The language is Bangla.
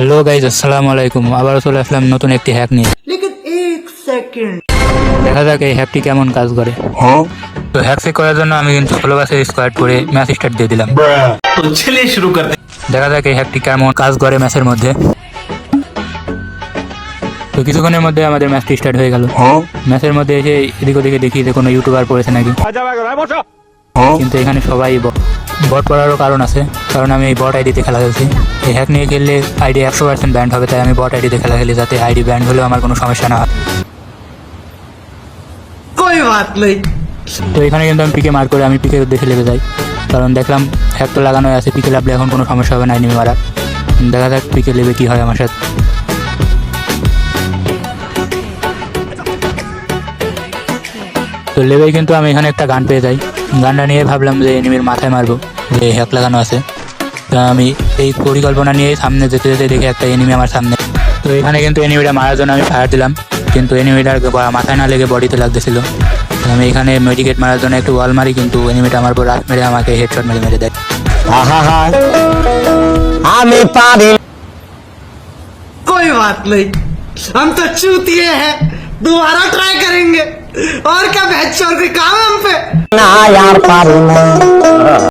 হ্যালো গাইজ আসসালামু আলাইকুম আবার চলে আসলাম নতুন একটি হ্যাক নিয়ে। দেখা যাক এই হ্যাকটি কেমন কাজ করে। তো হ্যাকসি করার জন্য আমি কিন্তু ষোলো গাছের স্কোয়াড করে ম্যাচ স্টার্ট দিয়ে দিলাম। শুরু করতে। দেখা যাক এই হ্যাকটি কেমন কাজ করে ম্যাচের মধ্যে। তো কিছুক্ষণের মধ্যে আমাদের ম্যাচটি স্টার্ট হয়ে গেল। ম্যাচের মধ্যে এসে এদিক ওদিকে দেখি যে কোনো ইউটিউবার পড়েছে নাকি। কিন্তু এখানে সবাই বট পড়ারও কারণ আছে কারণ আমি এই বট আইডিতে খেলা খেলছি। এই হ্যাক নিয়ে খেললে আইডি একশো পার্সেন্ট ব্যান্ড হবে তাই আমি বট আইডিতে খেলা খেলি যাতে আইডি ব্যান্ড হলেও আমার কোনো সমস্যা না হয়। তো এখানে কিন্তু আমি পিকে মার করে আমি পিকের দেখে লেগে যাই। কারণ দেখলাম হ্যাক তো লাগানো আছে পিকে লাভলে এখন কোনো সমস্যা হবে না আইনি মারা দেখা যাক পিকে লেবে কী হয় আমার সাথে। তো লেবেই কিন্তু আমি এখানে একটা গান পেয়ে যাই গানটা নিয়ে ভাবলাম যে এনিমির মাথায় মারবো যে হ্যাক লাগানো আছে তা আমি এই পরিকল্পনা নিয়ে সামনে যেতে যেতে দেখি একটা এনিমি আমার সামনে তো এখানে কিন্তু এনিমিটা মারার জন্য আমি ফায়ার দিলাম কিন্তু এনিমিটার মাথায় না লেগে বডিতে লাগতেছিল তো আমি এখানে মেডিকেট মারার জন্য একটু ওয়াল মারি কিন্তু এনিমিটা আমার উপর রাত মেরে আমাকে হেডশট মেরে মেরে দেয় আমি পারি कोई बात नहीं हम तो चूतिए हैं दोबारा ट्राई करेंगे और क्या बहस और काम हम पे? ना यार पारू